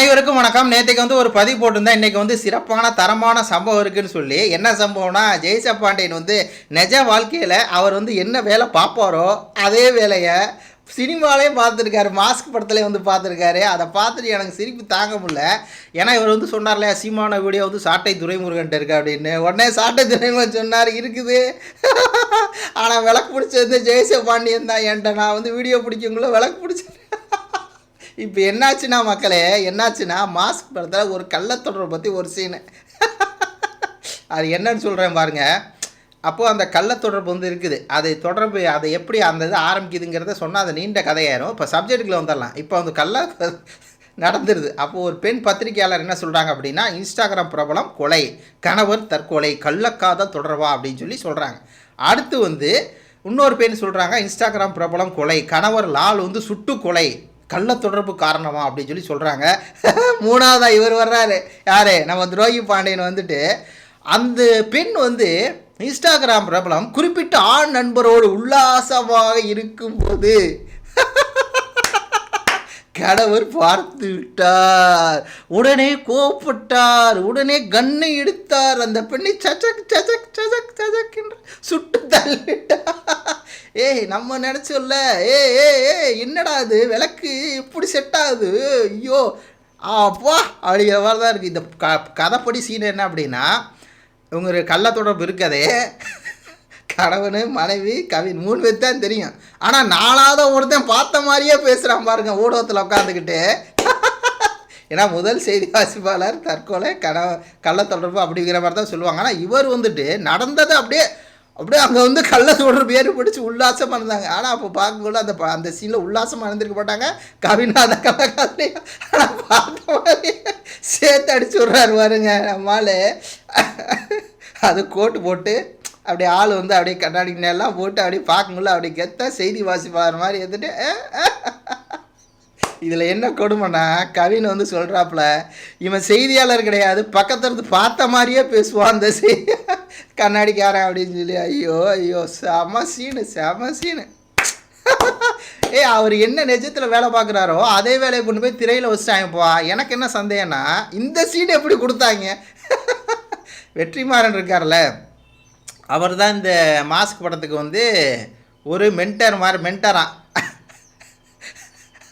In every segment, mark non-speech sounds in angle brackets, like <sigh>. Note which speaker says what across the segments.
Speaker 1: அனைவருக்கும் வணக்கம். நேற்றுக்கு வந்து ஒரு பதிவு போட்டிருந்தேன். இன்றைக்கி வந்து சிறப்பான தரமான சம்பவம் இருக்குன்னு சொல்லி. என்ன சம்பவம்னா ஜெய்சா பாண்டியன் வந்து நிஜ வாழ்க்கையில் அவர் வந்து என்ன வேலை பார்ப்பாரோ அதே வேலையை சினிமாலையும் பார்த்துருக்காரு. மாஸ்க் படத்துலேயே வந்து பார்த்துருக்காரு. அதை பார்த்துட்டு எனக்கு சிரிப்பு தாங்க முடியல. ஏன்னா இவர் வந்து சொன்னார்ல சீமான வீடியோ வந்து சாட்டை துரைமுருகன்ட்டு இருக்கு அப்படின்னு. உடனே சாட்டை துரைமுருகன் சொன்னார் இருக்குது. ஆனால் விளக்கு பிடிச்சது ஜெய்சா பாண்டியன் தான். என்கிட்ட நான் வந்து வீடியோ பிடிக்கவங்களும் விளக்கு பிடிச்சது இப்போ என்னாச்சுன்னா மக்களே என்னாச்சுன்னா மாஸ்க் படத்தில் ஒரு கள்ளத்தொடர்பை பற்றி ஒரு சீனு அது என்னன்னு சொல்கிறேன் பாருங்க. அப்போது அந்த கள்ளத்தொடர்பு வந்து இருக்குது. அது தொடர்பு அதை எப்படி அந்த இது ஆரம்பிக்குதுங்கிறத சொன்னால் அது நீண்ட கதையாயிரும். இப்போ சப்ஜெக்ட்டுக்குள்ள வந்துடலாம். இப்போ வந்து கள்ள <laughs> நடந்துருது. அப்போது ஒரு பெண் பத்திரிகையாளர் என்ன சொல்கிறாங்க அப்படின்னா இன்ஸ்டாகிராம் பிரபலம் கொலை. கணவர் தற்கொலை. கள்ளக்காதல் தொடர்பா? அப்படின்னு சொல்லி சொல்கிறாங்க அடுத்து வந்து இன்னொரு பெண் சொல்கிறாங்க இன்ஸ்டாகிராம் பிரபலம் கொலை. கணவர் லால் வந்து சுட்டு கொலை. கள்ள தொடர்பு காரணமா அப்படின்னு சொல்லி சொல்கிறாங்க <laughs> மூணாவதாக இவர் வர்றாரு. யாரு? நம்ம துரோகி பாண்டியன் வந்துட்டு அந்த பெண் வந்து இன்ஸ்டாகிராம் பிரபலம் குறிப்பிட்ட ஆண் நண்பரோடு உல்லாசமாக இருக்கும்போது கணவர் பார்த்து விட்டார். உடனே கோபப்பட்டார் உடனே கண்ணை எடுத்தார் அந்த பெண்ணை சச்சக் சச்சக் சச்சக் சச்சக் என்று சுட்டு தள்ளிட்டார். ஏய் நம்ம நினச்சோம்ல. ஏ ஏ ஏ என்னடா அது விளக்கு இப்படி செட் ஆகுது? ஐயோ. அப்பா அப்படிங்கிற மாதிரி தான் இருக்குது இந்த க கதைப்படி சீன் என்ன அப்படின்னா இவங்க கள்ள தொடர்பு இருக்கதே கணவன் மனைவி கவின் மூணு பேர் தான் தெரியும். ஆனால் நாலாவது ஒருத்தன் பார்த்த மாதிரியே பேசுகிறான் பாருங்க ஊடகத்தில் உட்காந்துக்கிட்டு ஏன்னா முதல் செய்தி வாசிப்பாளர் தற்கொலை கட கள்ள தொடர்பு அப்படிங்கிற மாதிரி தான் சொல்லுவாங்க. ஆனால் இவர் வந்துட்டு நடந்ததை அப்படியே அப்படியே அங்கே வந்து கள்ள தொடர்பு ஏறி பிடிச்சி உல்லாசமாக இருந்தாங்க. ஆனால் அப்போ பார்க்கும்போது அந்த அந்த சீனில் உல்லாசமாக இருந்திருக்க மாட்டாங்க. கவிநாத கலகாலையும் ஆனால் பார்த்த மாதிரி சேர்த்து அடிச்சு விட்றாரு பாருங்க நம்மால். அது கோட்டு போட்டு அப்படியே ஆள் வந்து அப்படியே கண்ணாடி எல்லாம் போட்டு அப்படியே பார்க்கும்போது அப்படியே கெத்தா செய்தி வாசிப்பாரு மாதிரி எடுத்துட்டு இதில் என்ன கொடுமைன்னா கவின் வந்து சொல்கிறாப்புல இவன் செய்தியாளர் கிடையாது பக்கத்தில் இருந்து பார்த்த மாதிரியே பேசுவான் அந்த செய்தி கண்ணாடிக்காரன் அப்படின்னு சொல்லி ஐயோ ஐயோ செம சீனு செம சீனு. ஏய் அவர் என்ன நிஜத்தில் வேலை பார்க்குறாரோ அதே வேலையை கொண்டு போய் திரையில் வச்சுட்டாங்கப்பா எனக்கு என்ன சந்தேகம்னா இந்த சீன் எப்படி கொடுத்தாங்க? வெற்றிமாறன் இருக்கார்ல. அவர் தான் இந்த மாஸ்க் படத்துக்கு வந்து ஒரு மென்டர் மாதிரி மென்டரான்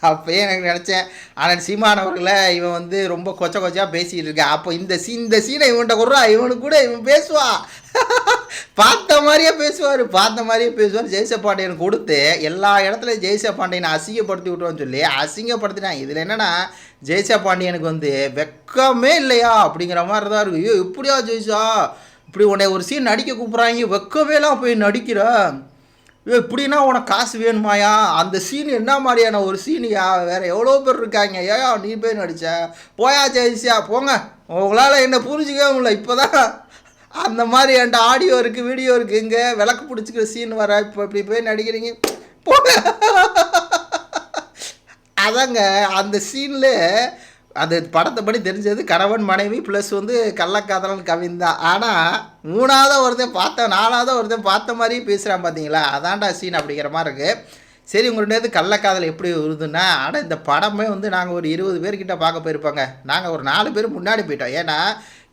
Speaker 1: அப்போயே எனக்கு நினச்சேன். ஆனால் சீமானவர்களை இவன் வந்து ரொம்ப கொச்ச கொச்சையாக பேசிகிட்டு இருக்கான் அப்போ இந்த சீ இந்த சீனை இவன்கிட்ட கொடுறா. இவனுக்கு கூட இவன் பேசுவான் பார்த்த மாதிரியே பேசுவார். பார்த்த மாதிரியே பேசுவார். ஜெய்ச பாண்டியன் கொடுத்து எல்லா இடத்துலையும் ஜெய்ச பாண்டியனை அசிங்கப்படுத்தி விட்டுருவோன்னு சொல்லி அசிங்கப்படுத்தினான் இதில் என்னென்னா ஜெய்சா பாண்டியனுக்கு வந்து வெக்கமே இல்லையா அப்படிங்கிற மாதிரி தான் இருக்கும் ஐயோ இப்படியா ஜெய்சா? இப்படி உன்னை ஒரு சீன் நடிக்க கூப்பிட்றாங்க வெக்கவேலாம் போய் நடிக்கிற. இப்படின்னா உனக்கு காசு வேணுமாயா? அந்த சீன் என்ன மாதிரியான ஒரு சீனியா வேறு எவ்வளோ பேர் இருக்காங்க. ஏயா நீ போய் நடிச்ச? போயா ஜெயிச்சியா போங்க. உங்களால் என்ன புரிஞ்சிக்கவே முடியல. இப்போ தான் அந்த மாதிரி என்கிட்ட ஆடியோ இருக்குது வீடியோ இருக்குது இங்கே விளக்கு பிடிச்சிக்கிற சீன் வர. இப்போ இப்படி போய் நடிக்கிறீங்க. போங்க. அதாங்க அந்த சீனில் அது படத்தை படி தெரிஞ்சது கணவன் மனைவி ப்ளஸ் வந்து கள்ளக்காதலன் கவின் தான். ஆனால் மூணாவது ஒருத்தன் பார்த்த நாலாவது ஒருத்தன் பார்த்த மாதிரியே பேசுகிறான் பார்த்தீங்களா அதான்டா சீன் அப்படிங்கிற மாதிரி இருக்குது சரி உங்கள்கிட்ட கள்ளக்காதல் எப்படி வருதுன்னா ஆனால் இந்த படமே வந்து நாங்கள் ஒரு இருபது பேர்கிட்ட பார்க்க போயிருப்பாங்க. நாங்கள் ஒரு நாலு பேர் முன்னாடி போயிட்டோம். ஏன்னா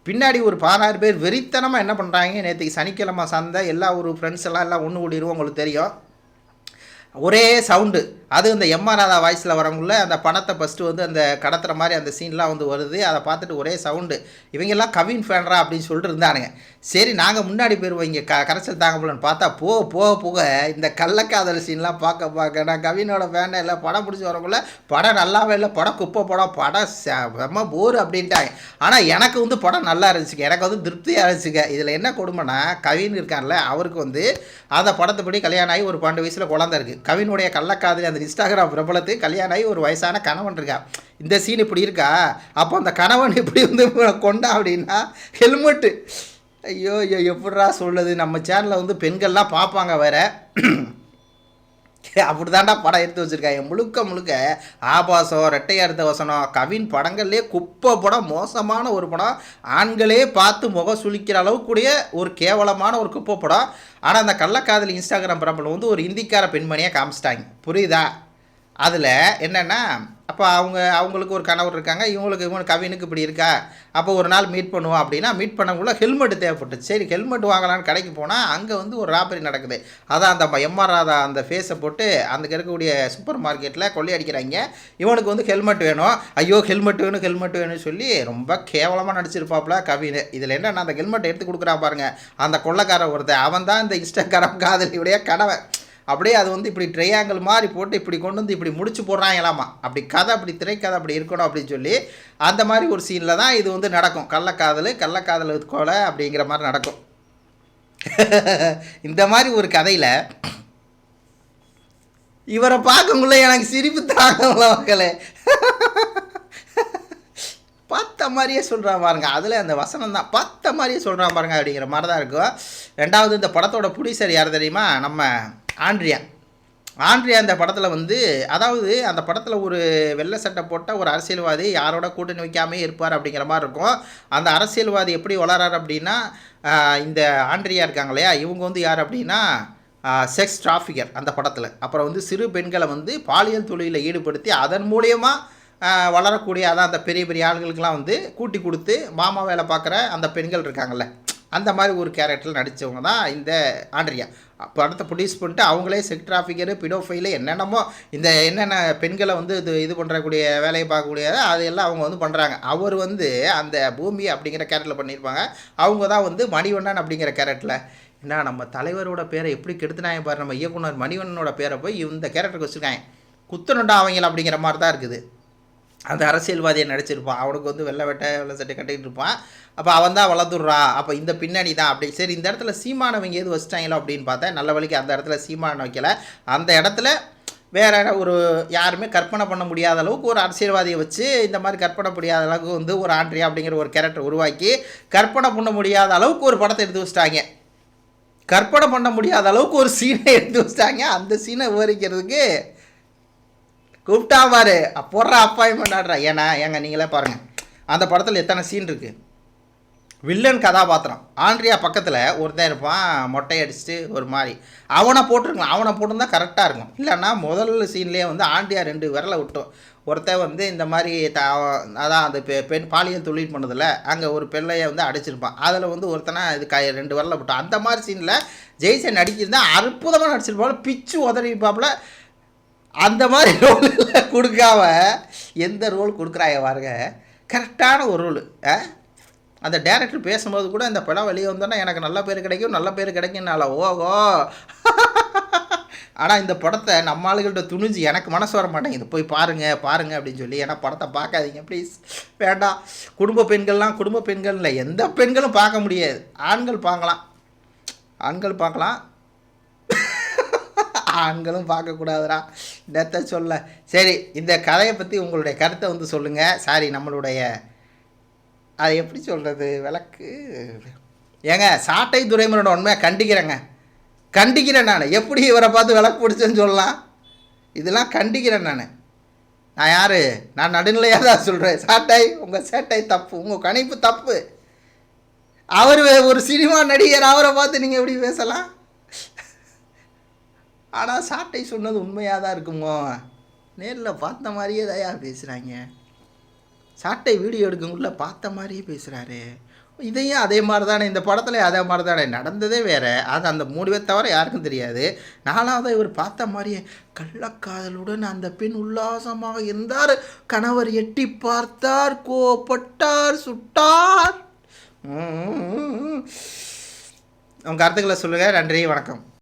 Speaker 1: பின்னாடி ஒரு பதினாறு பேர் வெறித்தனமாக என்ன பண்ணுறாங்க நேற்றுக்கு சனிக்கிழமை சந்தை எல்லா ஒரு ஃப்ரெண்ட்ஸ் எல்லாம் எல்லாம் ஒன்று கூடிடுவோம் உங்களுக்கு தெரியும். ஒரே சவுண்டு அது இந்த எம்ஆர் ராதா வாய்ஸில் வரவங்கள அந்த பணத்தை ஃபஸ்ட்டு வந்து அந்த கடத்துற மாதிரி அந்த சீன்லாம் வந்து வருது. அதை பார்த்துட்டு ஒரே சவுண்டு இவங்கெல்லாம் கவின் ஃபேன்ரா அப்படின்னு சொல்லிட்டு இருந்தானுங்க. சரி நாங்கள் முன்னாடி போயிருவோம் இங்கே க கரைச்சல் தாங்க போலன்னு பார்த்தா போக போக போக இந்த கள்ளக்காதல் சீன்லாம் பார்க்க பார்க்க நான் கவினோட ஃபேனே இல்லை. படம் பிடிச்சி வரவங்கள படம் நல்லாவே இல்லை. படம் குப்பை படம் படம் செம்ம போர் அப்படின்ட்டாங்க. ஆனால் எனக்கு வந்து படம் நல்லா இருந்துச்சுங்க. எனக்கு வந்து திருப்தியாக இருந்துச்சுங்க. இதில் என்ன கொடுமைனா கவின் இருக்கார்ல அவருக்கு வந்து அந்த படி கல்யாணம் ஆகி ஒரு பன்னெண்டு வயசில் குழந்தை இருக்குது கவினுடைய கள்ளக்காதலி அந்த இன்ஸ்டாகிராம் பிரபலத்துக்கு கல்யாணம் ஆகி ஒரு வயசான கணவன் இருக்கா? இந்த சீன் இப்படி இருக்கா? அப்போ அந்த கணவன் இப்படி வந்து கொண்டா அப்படின்னா ஹெல்மெட்டு ஐயோ ஐயோ எப்படிடா சொல்லுது நம்ம சேனலில் வந்து பெண்கள்லாம் பார்ப்பாங்க வேற. அப்படி தாண்டா படம் எடுத்து வச்சுருக்காங்க. முழுக்க முழுக்க ஆபாசம் ரெட்டையா வசனம் கவின் படங்கள்லேயே குப்பை படம் மோசமான ஒரு படம். ஆண்களே பார்த்து முகம் சுளிக்கிற அளவுக்குடைய ஒரு கேவலமான ஒரு குப்பை படம். ஆனால் அந்த கள்ளக்காதலி இன்ஸ்டாகிராம் பிரபலம் வந்து ஒரு இந்திக்கார பெண்மணியாக காமிச்சிட்டாங்க. புரியுதா? அதில் என்னென்னா அப்போ அவங்க அவங்களுக்கு ஒரு கணவர் இருக்காங்க. இவங்களுக்கு இவங்க கவினுக்கு இப்படி இருக்கா? அப்போ ஒரு நாள் மீட் பண்ணுவோம் அப்படின்னா மீட் பண்ணக்குள்ள ஹெல்மெட் தேவைப்பட்டுச்சு. சரி ஹெல்மெட் வாங்கலான்னு கடைக்கு போனால் அங்கே வந்து ஒரு ராபரி நடக்குது. அதான் அந்த எம்ஆர் ராதா அந்த ஃபேஸை போட்டு அந்த இருக்கக்கூடிய சூப்பர் மார்க்கெட்டில் கொள்ளையடிக்கிறாங்க இவனுக்கு வந்து ஹெல்மெட் வேணும். ஐயோ ஹெல்மெட் வேணும் ஹெல்மெட் வேணும்னு சொல்லி ரொம்ப கேவலமாக நடிச்சிருப்பாப்புல கவின். இதில் என்னன்னா அந்த ஹெல்மெட் எடுத்து கொடுக்குறான் பாருங்கள் அந்த கொள்ளைக்காரன் ஒருத்தன் அவன் தான் இந்த இன்ஸ்டாகிராம் காதலியுடைய கனவை அப்படியே அது வந்து இப்படி ட்ரையாங்கிள் மாதிரி போட்டு இப்படி கொண்டு வந்து இப்படி முடிச்சு போடுறாங்களாமா? அப்படி கதை அப்படி திரைக்கதை அப்படி இருக்கணும் அப்படின்னு சொல்லி அந்த மாதிரி ஒரு சீனில் தான் இது வந்து நடக்கும். கள்ளக்காதல் கள்ளக்காதல் கொலை அப்படிங்கிற மாதிரி நடக்கும். இந்த மாதிரி ஒரு கதையில் இவரை பார்க்கக்குள்ள எனக்கு சிரிப்பு தாங்கல மக்களே. பார்த்த மாதிரியே சொல்கிறான் பாருங்க. அதில் அந்த வசனம் தான். பார்த்த மாதிரியே சொல்கிறான் பாருங்க அப்படிங்கிற மாதிரி தான் இருக்கும். ரெண்டாவது இந்த படத்தோட புடிசர் யார் தெரியுமா? நம்ம ஆண்ட்ரியா. ஆண்ட்ரியா அந்த படத்தில் வந்து அதாவது அந்த படத்தில் ஒரு வெள்ளை சட்டை போட்டால் ஒரு அரசியல்வாதி யாரோட கூட்டணி வைக்காமே இருப்பார் அப்படிங்கிற மாதிரி இருக்கும். அந்த அரசியல்வாதி எப்படி வளரார் அப்படின்னா இந்த ஆண்ட்ரியா இருக்காங்க இல்லையா? இவங்க வந்து யார் அப்படின்னா செக்ஸ் டிராஃபிகர் அந்த படத்தில். அப்புறம் வந்து சிறு பெண்களை வந்து பாலியல் தொழிலில் ஈடுபடுத்தி அதன் மூலயமா வளரக்கூடிய அதான் அந்த பெரிய பெரிய ஆளுகளுக்கெல்லாம் வந்து கூட்டி கொடுத்து மாமா வேலை பார்க்குற அந்த பெண்கள் இருக்காங்கல்ல. அந்த மாதிரி ஒரு கேரக்டரில் நடித்தவங்க தான் இந்த ஆண்ட்ரியா. படத்தை ப்ரொடியூஸ் பண்ணிட்டு அவங்களே செக் டிராஃபிக்கரு பிடோஃபைலு என்னென்னமோ இந்த என்னென்ன பெண்களை வந்து இது இது பண்ணுறக்கூடிய வேலையை பார்க்கக்கூடிய அதையெல்லாம் அவங்க வந்து பண்ணுறாங்க அவர் வந்து அந்த பூமி அப்படிங்கிற கேரக்டரில் பண்ணியிருப்பாங்க. அவங்க தான் வந்து மணிவண்ணன் அப்படிங்கிற கேரக்டரில் என்ன நம்ம தலைவரோட பேரை எப்படி கெடுத்துனாங்க பாரு நம்ம இயக்குனர் மணிவண்ணனோட பேரை போய் இந்த கேரக்டருக்கு வச்சுருக்காங்க. குத்தணுண்டா அவங்கள அப்படிங்கிற மாதிரி தான் இருக்குது. அந்த அரசியல்வாதியை நடிச்சிருப்பான். அவனுக்கு வந்து வெள்ளை வெட்டை வெள்ளை சட்டை கட்டிகிட்டு இருப்பான். அப்போ அவன் தான் வளர்த்துடுறா அப்போ இந்த பின்னணி தான் அப்படி. சரி இந்த இடத்துல சீமானவங்க எது வச்சிட்டாங்களோ அப்படின்னு பார்த்தா நல்ல வழிக்கு அந்த இடத்துல சீமான வைக்கல. அந்த இடத்துல வேற ஒரு யாருமே கற்பனை பண்ண முடியாத அளவுக்கு ஒரு அரசியல்வாதியை வச்சு இந்த மாதிரி கற்பனை முடியாத அளவுக்கு வந்து ஒரு ஆண்ட்ரியா அப்படிங்கிற ஒரு கேரக்டர் உருவாக்கி கற்பனை பண்ண முடியாத அளவுக்கு ஒரு படத்தை எடுத்து வச்சிட்டாங்க. கற்பனை பண்ண முடியாத அளவுக்கு ஒரு சீனை எடுத்து வச்சிட்டாங்க. அந்த சீனை விவரிக்கிறதுக்கு கூப்பிட்டா பாரு. போடுற அப்பாயின்மெண்ட் ஆடுறா ஏன்னா ஏங்க நீங்களே பாருங்கள் அந்த படத்தில் எத்தனை சீன் இருக்குது வில்லன் கதாபாத்திரம். ஆண்ட்ரியா பக்கத்தில் ஒருத்தன் இருப்பான் மொட்டை அடிச்சுட்டு ஒரு மாதிரி. அவனை போட்டிருக்கலாம். அவனை போட்டிருந்தா கரெக்டாக இருக்கும். இல்லைன்னா முதல் சீன்லேயே வந்து ஆண்ட்ரியா ரெண்டு விரலை விட்டோம். ஒருத்தன் வந்து இந்த மாதிரி த அதான் அந்த பெ பெண் பாலியல் தொழில் பண்ணதில் அங்கே ஒரு பெண்ணையை வந்து அடிச்சிருப்பான். அதில் வந்து ஒருத்தனை இது க ரெண்டு விரலை விட்டோம். அந்த மாதிரி சீனில் ஜெய்சன் நடிச்சிருந்தா அற்புதமாக நடிச்சிருப்பாள் பிச்சு உதறிப்பாப்புல அந்த மாதிரி ரோல் கொடுக்காம எந்த ரோல் கொடுக்குறாங்க பாருங்க. கரெக்டான ஒரு ரோல் அந்த டேரக்டர் பேசும்போது கூட இந்த படம் வெளியே வந்தோன்னா எனக்கு நல்ல பேர் கிடைக்கும் நல்ல பேர் கிடைக்கும்னால ஓகோ ஆனால் இந்த படத்தை நம்ம ஆளுகள்கிட்ட துணிஞ்சு எனக்கு மனசு வர மாட்டேங்குது. போய் பாருங்கள் பாருங்கள் அப்படின்னு சொல்லி. ஏன்னா படத்தை பார்க்காதீங்க ப்ளீஸ் வேண்டாம். குடும்ப பெண்கள்லாம் குடும்ப பெண்கள் இல்லை எந்த பெண்களும் பார்க்க முடியாது. ஆண்கள் பார்க்கலாம். ஆண்கள் பார்க்கலாம். ஆண்களும் பார்க்கக்கூடாதுடா. என்னத்த சொல்ல. சரி இந்த கதையை பற்றி உங்களுடைய கருத்தை வந்து சொல்லுங்கள் சாரி நம்மளுடைய அதை எப்படி சொல்கிறது விளக்கு? ஏங்க சாட்டை துரைமுருகன் உண்மையாக கண்டிக்கிறேங்க. கண்டிக்கிறேன் நான். எப்படி இவரை பார்த்து விளக்கு பிடிச்சேன்னு சொல்லலாம்? இதெல்லாம் கண்டிக்கிறேன் நான். நான் யார்? நான் நடுநிலையாக தான் சொல்கிறேன் சாட்டை உங்கள் சேட்டை தப்பு. உங்கள் கணிப்பு தப்பு. அவர் ஒரு சினிமா நடிகர் அவரை பார்த்து நீங்கள் எப்படி பேசலாம்? ஆனால் சாட்டை சொன்னது உண்மையாக தான் இருக்குமோ? நேரில் பார்த்த மாதிரியே தயா பேசுகிறாங்க சாட்டை வீடியோ எடுக்கக்குள்ள பார்த்த மாதிரியே பேசுகிறாரு இதையும் அதே மாதிரி தானே இந்த படத்தில் அதே மாதிரி தானே நடந்ததே வேறு. அது அந்த மூணு பேர் தவிர யாருக்கும் தெரியாது. நாலாவது இவர் பார்த்த மாதிரியே கள்ளக்காதலுடன் அந்த பெண் உல்லாசமாக இருந்தார். கணவர் எட்டி பார்த்தார் கோபப்பட்டார் சுட்டார். உங்கள் கருத்துக்களை சொல்லுங்கள் நன்றி வணக்கம்.